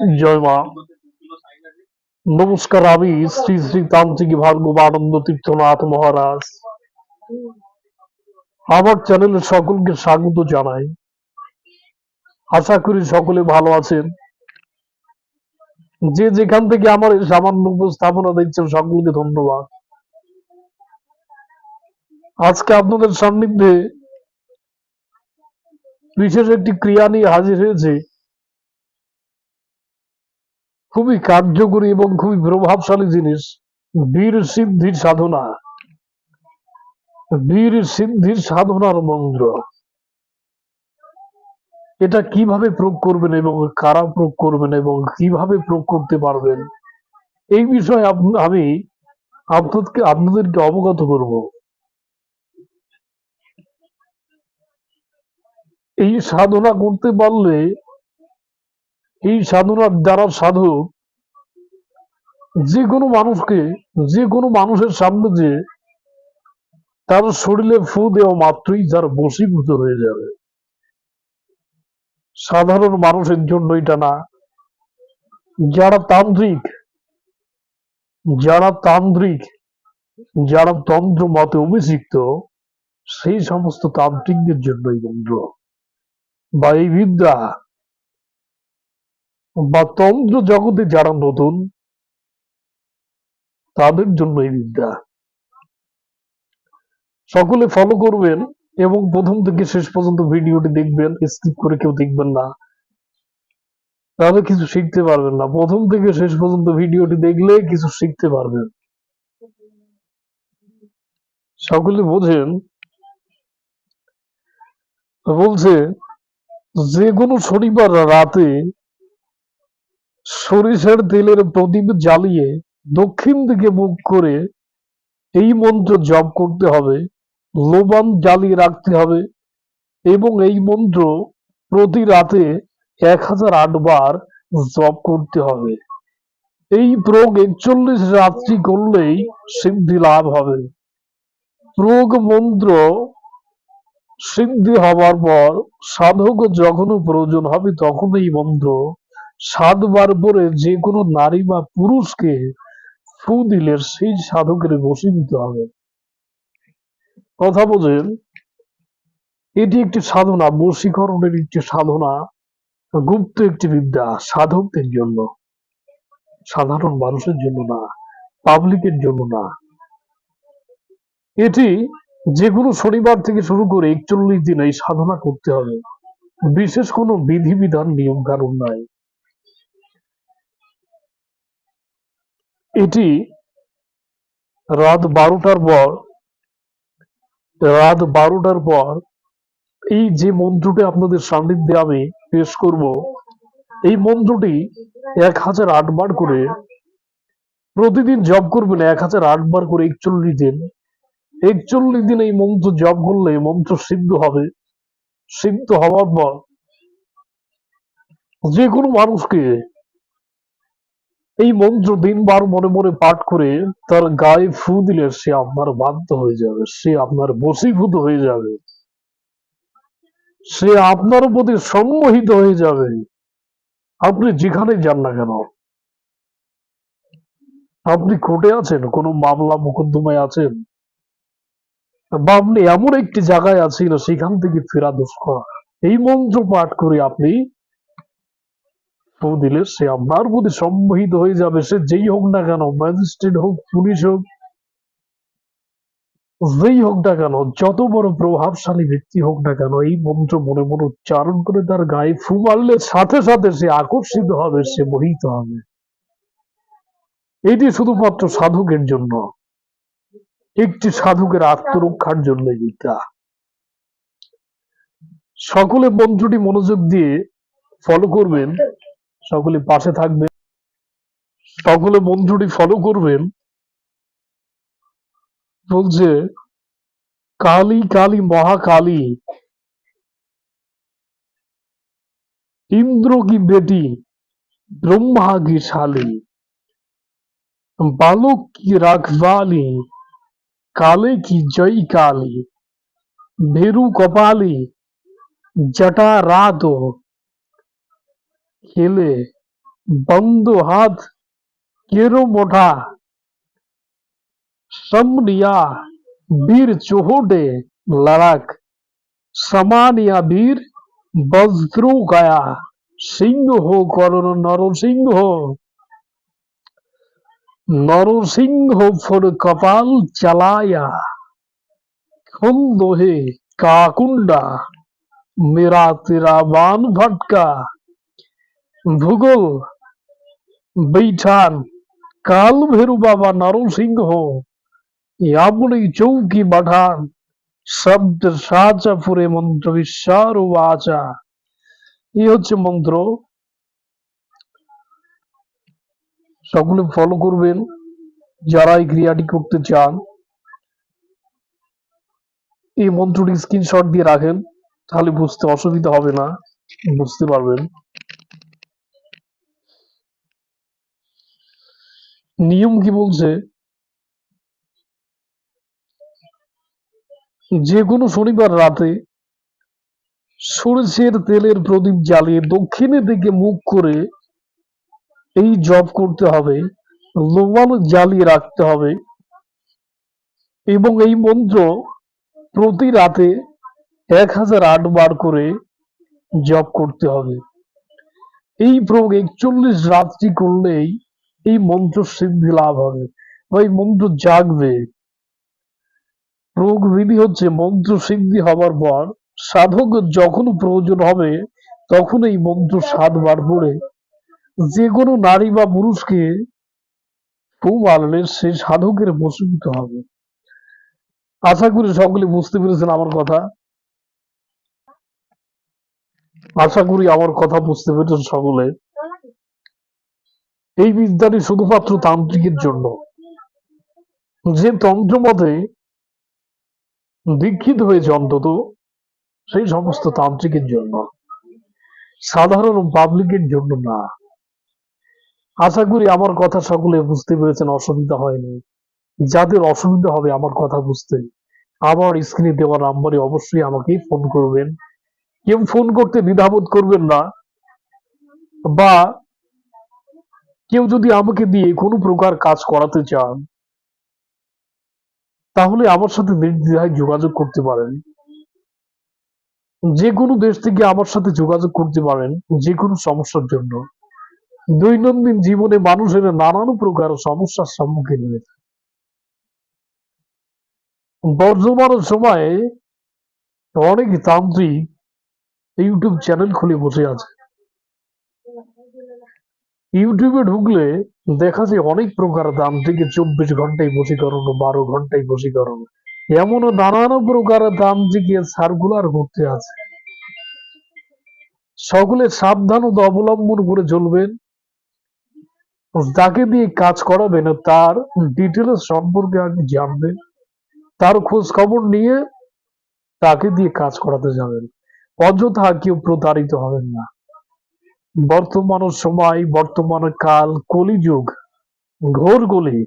জয় মা। নমস্কার আমি শ্রী শ্রী তান্ত্রিক ভার্গব আনন্দ তীর্থনাথ মহারাজ। আমার চ্যানেলে সকলকে স্বাগত জানাই। আশা করি সকলে ভালো আছেন। যে যেখান থেকে আমার সামান্য উপস্থাপনা দেখছেন, সকলকে ধন্যবাদ। আজকে আপনাদের সান্নিধ্যে বিশেষ একটি ক্রিয়া নিয়ে হাজির হয়েছে খুবই কার্যকরী এবং খুবই প্রভাবশালী জিনিস, বীর সিদ্ধির সাধনা। বীর সিদ্ধির সাধনার মন্ত্র। এটা কীভাবে প্রয়োগ করবেন এবং কারা প্রয়োগ করবেন এবং কীভাবে প্রয়োগ করতে পারবেন, এই বিষয়ে আমি আপনাদেরকে আপনাদেরকে অবগত করব। এই সাধনা করতে পারলে এই সাধনার দ্বারা সাধক যে কোনো মানুষকে যে কোনো মানুষের সামনে যে তার শরীরে ফু দেওয়া মাত্রই যার বশীভূত হয়ে যাবে। সাধারণ মানুষের জন্য এটা না। যারা তান্ত্রিক যারা তান্ত্রিক, যারা তন্ত্র মতে অভিষিক্ত, সেই সমস্ত তান্ত্রিকদের জন্য এই মন্ত্র বা এই বিদ্যা বা তন্ত্র জগতে যারা নতুন, তাদের জন্য এই বিদ্যা সকলে ফলো করবেন এবং প্রথম থেকে শেষ পর্যন্ত ভিডিওটি দেখবেন স্কিপ করে কেউ দেখবেন না। তাহলে কিছু শিখতে পারবেন না। প্রথম থেকে শেষ পর্যন্ত ভিডিওটি দেখলে কিছু শিখতে পারবেন। সকলে বোঝেন? বলছে, যে কোনো শনিবার রাতে সরিষার তেলের প্রদীপ জ্বালিয়ে দক্ষিণ দিকে মুখ করে এই মন্ত্র জপ করতে হবে, লোবান জ্বালিয়ে রাখতে হবে এবং এই মন্ত্র প্রতি রাতে এক হাজার আট বার জপ করতে হবে। এই প্রয়োগ একচল্লিশ রাত্রি করলেই সিদ্ধি লাভ হবে। প্রয়োগ মন্ত্র সিদ্ধি হবার পর সাধক যখন প্রয়োজন হবে তখন এই মন্ত্র সাতবার পরে যে কোনো নারী বা পুরুষকে ফু দিলে সেই সাধকের বসে দিতে হবে। কথা বোঝেন? এটি একটি সাধনা, বশীকরণের একটি সাধনা, গুপ্ত একটি বিদ্যা, সাধকদের জন্য। সাধারণ মানুষের জন্য না পাবলিকের জন্য না। এটি যে কোনো শনিবার থেকে শুরু করে একচল্লিশ দিন এই সাধনা করতে হবে। বিশেষ কোনো বিধিবিধান নিয়ম কানুন নাই। এটি রাত বারোটার পর, রাত বারোটার পর এই যে মন্ত্রটি আপনাদের সান্নিধ্যে আমি পেশ করব, এই মন্ত্রটি এক হাজার আট বার করে প্রতিদিন জব করবেন, এক হাজার আট বার করে একচল্লিশ দিন। একচল্লিশ দিন এই মন্ত্র জপ করলে মন্ত্র সিদ্ধ হবে। সিদ্ধ হওয়ার পর যে কোনো মানুষকে এই মন্ত্র দিনবার মনে মনে পাঠ করে তার গায়ে ফু দিলে সে আপনার বাধ্য হয়ে যাবে, সে আপনার বশীভূত হয়ে যাবে। সে আপনার প্রতি সম্মোহিত হয়ে যাবে। আপনি যেখানে যান না কেন? আপনি কোর্টে আছেন? কোনো মামলা মোকদ্দমায় আছেন? বা আপনি এমন একটি জায়গায় আছেন, সেখান থেকে ফেরা দুষ্কর। এই মন্ত্র পাঠ করে আপনি ফু দিলে সে আপনার প্রতি সম্মোহিত হয়ে যাবে। সে যেই হোক না কেন ম্যাজিস্ট্রেট হোক পুলিশ হোক, যেই হোক না কেন, যত বড় প্রভাবশালী ব্যক্তি হোক না কেন, এই মন্ত্র মনে মনে উচ্চারণ করে তার গায়ে ফু মারলে সাথে সাথে সে আকর্ষিত হবে, সে মোহিত হবে। এটি শুধুমাত্র সাধকের জন্য, একটি সাধকের আত্মরক্ষার জন্য বিদ্যা সকলে মন্ত্রটি মনোযোগ দিয়ে ফলো করবেন। সকলে পাশে থাকবেন। সকলে বন্ধুটি ফলো করবেন। বলছে, কালী কালী, মহাকালী। ইন্দ্র কি বেটি? ব্রহ্মা কি শালী? বালক কি রাখবালি? কালে কি জয় কালী? ভেরু কপালি? জটা রাত रात खेले बंद हाथ केरो मोठा समनिया वीर चोहोडे लड़ाक समानिया वीर বজ্র গায়া সিংহ করণ নরসিংহ নরসিংহ ফোর কপাল চালায়া খন্দ হে কাকুন্ডা মেরা তেরা বান ভটকা ভূগোল, বৈঠান, কাল ভেরু বাবা নরসিংহ ইয়াবুড়ি চৌকি বাঠান, শব্দ সাচা ফুরে মন্ত্র বিশ্বার বাচা এই হচ্ছে মন্ত্র। সকলে ফলো করবেন, যারা এই ক্রিয়াটি করতে চান। এই মন্ত্রটি স্ক্রিনশট দিয়ে রাখেন, তাহলে বুঝতে অসুবিধা হবে না, বুঝতে পারবেন। নিয়ম কি বলছে? যে কোনো শনিবার রাতে সরষের তেলের প্রদীপ জ্বালিয়ে দক্ষিণের দিকে মুখ করে এই জপ করতে হবে লোবাল জ্বালিয়ে রাখতে হবে এবং এই মন্ত্র প্রতি রাতে এক হাজার আট বার করে জপ করতে হবে। এই প্রয়োগ একচল্লিশ রাত্রি করলেই এই মন্ত্র সিদ্ধি লাভ হবে বা এই মন্ত্র জাগবে। প্রয়োগ বিধি হচ্ছে মন্ত্র সিদ্ধি হবার পর সাধক যখন প্রয়োজন হবে তখন এই মন্ত্র সাতবার পড়ে। যে কোনো নারী বা পুরুষকে ফুম আনলে সে সাধকের বসীভূত হবে। আশা করি সকলে বুঝতে পেরেছেন আমার কথা। আশা করি আমার কথা বুঝতে পেরেছেন সকলে। এই বিদ্যাটি শুধুমাত্র তান্ত্রিকের জন্য। যে তন্ত্র মতে দীক্ষিত হয়েছে অন্তত, সেই সমস্ত তান্ত্রিকের জন্য। সাধারণ পাবলিকের জন্য না। আশা করি আমার কথা সকলে বুঝতে পেরেছেন, অসুবিধা হয়নি। যাদের অসুবিধা হবে আমার কথা বুঝতে, আমার স্ক্রিনে দেওয়া নাম্বারে অবশ্যই আমাকে ফোন করবেন। কেউ ফোন করতে দ্বিধাবোধ করবেন না, বা কেউ যদি আমাকে দিয়ে কোনো প্রকার কাজ করাতে চান, তাহলে আমার সাথে নির্দ্বিধায় যোগাযোগ করতে পারেন। যে কোনো দেশ থেকে আমার সাথে যোগাযোগ করতে পারেন যে কোনো সমস্যার জন্য। দৈনন্দিন জীবনে মানুষের নানান প্রকার সমস্যার সম্মুখীন হয়েছে বর্তমান সময়ে অনেক তান্ত্রিক ইউটিউব চ্যানেল খুলে বসে আছে। ইউটিউবে ঢুকলে দেখা যায় অনেক প্রকার তান্ত্রিক চব্বিশ ঘন্টায় বসীকরণ বারো ঘন্টায় বসীকরণ এমনও নানান প্রকার তান্ত্রিকের সার্কুলার ঘুরতে আছে। সকলে সাবধানতা অবলম্বন করে চলবেন। যাকে দিয়ে কাজ করাবেন তার ডিটেলস সম্পর্কে আগে জানবেন। তার খোঁজ খবর নিয়ে তাকে দিয়ে কাজ করাতে যাবেন। অযথা কেউ প্রতারিত হবেন না। বর্তমান সময়, বর্তমান কাল, কলিযুগ, ঘোর গলি।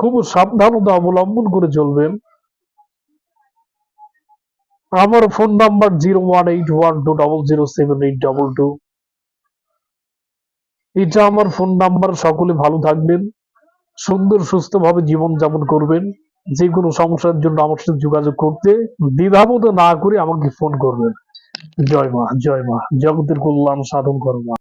খুব সাবধানতা অবলম্বন করে চলবেন। আমার phone number zero one eight one two double zero seven eight double two. এটা আমার ফোন নাম্বার। সকলে ভালো থাকবেন, সুন্দর সুস্থভাবে জীবন যাপন করবেন। যে কোনো সমস্যার জন্য আমার সাথে যোগাযোগ করতে দ্বিধাবোধ না করে আমাকে ফোন করবেন। জয় মা জয় মা। জগতের কল্যাণ সাধন করো মা।